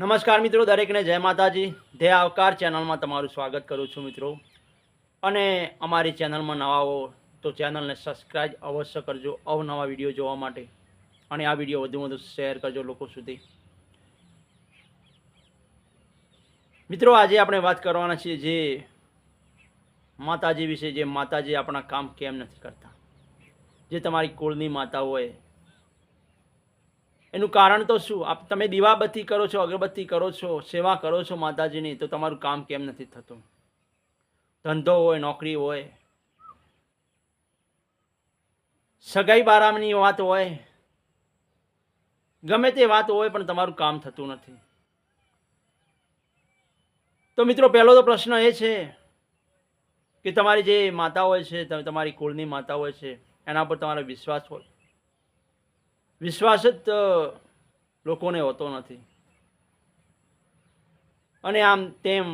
નમસ્કાર મિત્રો, દરેકને જય માતાજી. ધ્યેય આવકાર ચેનલમાં તમારું સ્વાગત કરું છું મિત્રો. અને અમારી ચેનલમાં નવા હો તો ચેનલને સબસ્ક્રાઈબ અવશ્ય કરજો, અવનવા વીડિયો જોવા માટે. અને આ વીડિયો વધુ વધુ શેર કરજો લોકો સુધી. મિત્રો, આજે આપણે વાત કરવાના છીએ જે માતાજી વિશે, જે માતાજી આપણા કામ કેમ નથી કરતા. જે તમારી કુળની માતા હોય એનું કારણ તો શું? આપ તમે દીવાબત્તી કરો છો, અગરબત્તી કરો છો, સેવા કરો છો માતાજીની, તો તમારું કામ કેમ નથી થતું? ધંધો હોય, નોકરી હોય, સગાઈ બારામની વાત હોય, ગમે તે વાત હોય, પણ તમારું કામ થતું નથી. તો મિત્રો, પહેલો તો પ્રશ્ન એ છે કે તમારી જે માતા હોય છે તમે તમારી કુળની માતા હોય છે, એના પર તમારો વિશ્વાસ હોય. વિશ્વાસ જ લોકોને હોતો નથી. અને આમ તેમ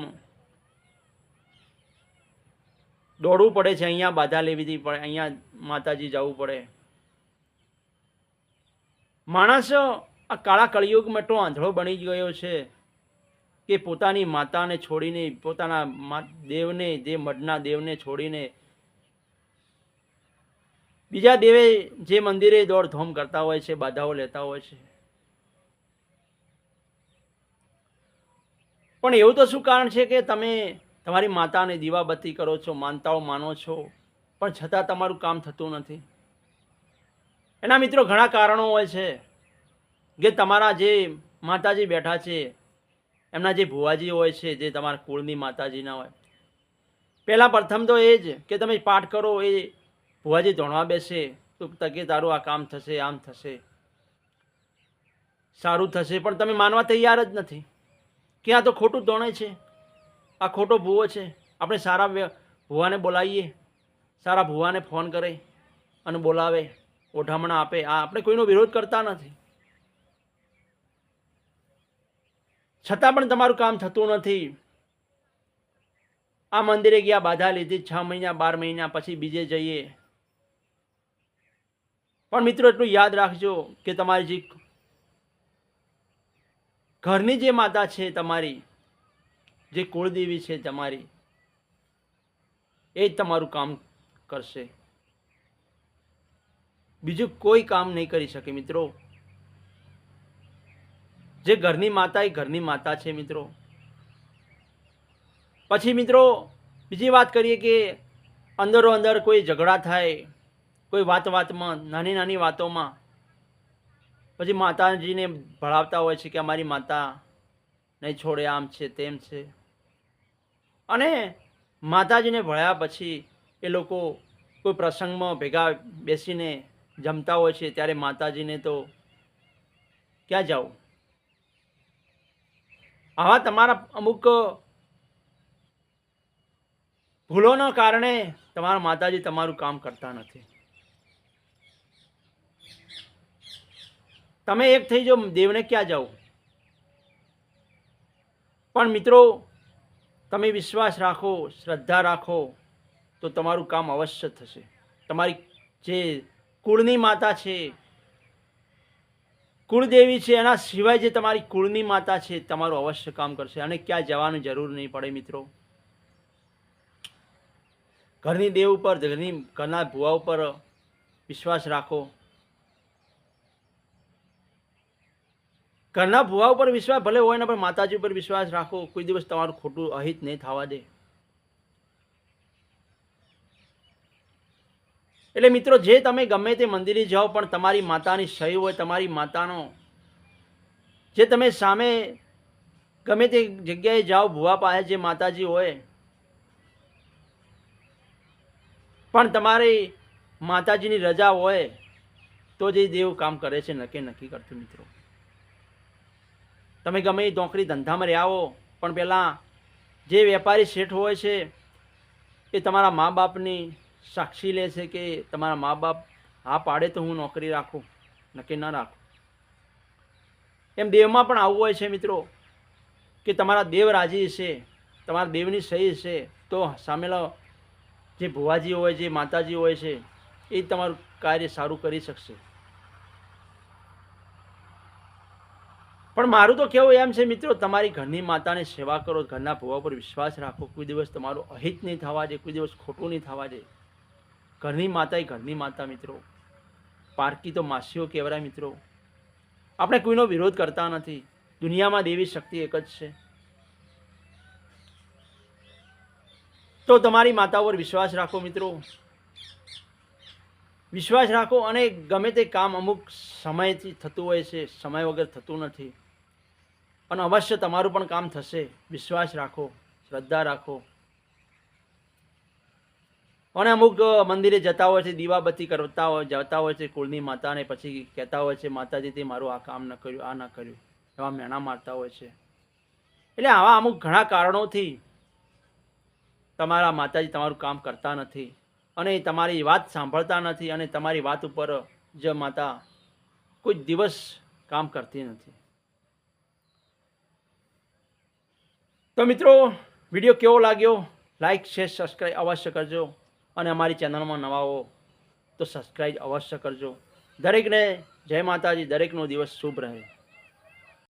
દોડવું પડે છે, અહીંયા બાધા લેવી પડે, અહીંયા માતાજી જવું પડે. માણસ આ કાળા કળિયુગમાં તો આંધળો બની ગયો છે કે પોતાની માતાને છોડીને, પોતાના દેવને, જે મઢના દેવને છોડીને બીજા દેવે જે મંદિરે દોડધામ કરતા હોય છે, બાધાઓ લેતા હોય છે. પણ એવું તો શું કારણ છે કે તમે તમારી માતાને દીવાબત્તી કરો છો, માનતાઓ માનો છો, પણ છતાં તમારું કામ થતું નથી? એના મિત્રો ઘણા કારણો હોય છે કે તમારા જે માતાજી બેઠા છે, એમના જે ભુવાજી હોય છે, જે તમારા કુળની માતાજીના હોય. પહેલાં પ્રથમ તો એ જ કે તમે પાઠ કરો, એ ભુવાજી ધોણવા બેસે, તો તકે તારું આ કામ થશે, આમ થશે. સારું થશે, પણ તમે માનવા તૈયાર જ નથી. કે આ તો ખોટું ધોણે છે. આ ખોટો ભૂવો છે. આપણે સારા ભુવાને બોલાવીએ. સારા ભુવાને ફોન કરે અને બોલાવે, ઓઢામણા આપે. આ આપણે કોઈનો વિરોધ કરતા નથી. છતાં પણ તમારું કામ થતું નથી. આ મંદિરે ગયા બાધા લીધી, છ મહિના, બાર મહિના પછી બીજે જઈએ. પણ મિત્રો, એટલું યાદ રાખજો કે તમારી જે ઘરની જે માતા છે તમારી, જે કુળદેવી છે તમારી, એ જ તમારું કામ કરશે. બીજું કોઈ કામ નહીં કરી શકે મિત્રો. જે ઘરની માતા એ ઘરની માતા છે મિત્રો. પછી મિત્રો, બીજી વાત કરીએ કે અંદરો અંદર કોઈ ઝઘડા થાય કોઈ વાત વાતમાં, નાની નાની વાતોમાં. પછી માતાજીને ભળાવતા હોય છે કે અમારી માતા નહીં છોડે, આમ છે, તેમ છે. અને માતાજીને ભળ્યા પછી એ લોકો કોઈ પ્રસંગમાં ભેગા બેસીને જમતા હોય છે, ત્યારે માતાજીને તો ક્યાં જાઓ આવા તમારા અમુક ભૂલોના કારણે તમારા માતાજી તમારું કામ કરતા નથી. તમે એક થઈ જાઓ, દેવને ક્યાં જાઓ? પણ મિત્રો, તમે વિશ્વાસ રાખો, શ્રદ્ધા રાખો, તો તમારું કામ અવશ્ય થશે. તમારી જે કુળની માતા છે, કુળદેવી છે, એના સિવાય જે તમારી કુળની માતા છે, તમારું અવશ્ય કામ કરશે. અને ક્યાં જવાની જરૂર નહીં પડે મિત્રો. ઘરની દેવ ઉપર, ઘરની ઘરના ભુવા ઉપર વિશ્વાસ રાખો. ઘરના ભુવા ઉપર વિશ્વાસ ભલે હોય ને, પણ માતાજી ઉપર વિશ્વાસ રાખો. કોઈ દિવસ તમારું ખોટું અહિત નહીં થવા દે. એટલે મિત્રો, જે તમે ગમે તે મંદિરે જાઓ, પણ તમારી માતાની સહી હોય, તમારી માતાનો, જે તમે સામે ગમે તે જગ્યાએ જાઓ, ભુવા પાસે જે માતાજી હોય, પણ તમારી માતાજીની રજા હોય, તો જે દેવ કામ કરે છે નક્કી નક્કી કરતું મિત્રો. તમે ગમે એ નોકરી ધંધામાં રહ્યા હો, પણ પહેલાં જે વેપારી શેઠ હોય છે, એ તમારા મા બાપની સાક્ષી લે છે કે તમારા મા બાપ હા પાડે તો હું નોકરી રાખું, નક્કી ન રાખું. એમ દેવમાં પણ આવું હોય છે મિત્રો, કે તમારા દેવ રાજી છે, તમારા દેવની સહી છે, તો સામેલા જે ભુવાજી હોય, જે માતાજી હોય છે, એ તમારું કાર્ય સારું કરી શકશે. પણ મારું તો કેવું એમ છે મિત્રો, તમારી ઘરની માતાને સેવા કરો, ઘરના ભૂવા પર વિશ્વાસ રાખો. કોઈ દિવસ તમારું અહિત નહીં થવા દે, કોઈ દિવસ ખોટું નહીં થવા દે. ઘરની માતા એ ઘરની માતા મિત્રો. પારકી તો માસીઓ કહેવાય મિત્રો. આપણે કોઈનો વિરોધ કરતા નથી. દુનિયામાં દેવી શક્તિ એક જ છે. તો તમારી માતા પર વિશ્વાસ રાખો મિત્રો. વિશ્વાસ રાખો અને ગમે તે કામ અમુક સમયથી થતું હોય છે, સમય વગર થતું નથી. અને અવશ્ય તમારું પણ કામ થશે. વિશ્વાસ રાખો, શ્રદ્ધા રાખો. અને અમુક મંદિરે જતા હોય છે, દીવાબત્તી કરતા હોય, જતા હોય છે કુળની માતાને, પછી કહેતા હોય છે, માતાજી, તે મારું આ કામ ન કર્યું, આ ન કર્યું. એવા મેણા મારતા હોય છે. એટલે આવા અમુક ઘણા કારણોથી તમારા માતાજી તમારું કામ કરતા નથી. અને તમારી વાત સાંભળતા નથી અને તમારી વાત ઉપર જ માતા કોઈ દિવસ કામ કરતી નથી. તો મિત્રો, વીડિયો કેવો લાગ્યો? લાઇક શેર સબસ્ક્રાઈબ અવશ્ય કરજો. અને અમારી ચેનલમાં નવા હો, તો સબસ્ક્રાઈબ અવશ્ય કરજો. દરેકને જય માતાજી, દરેકનો દિવસ શુભ રહે.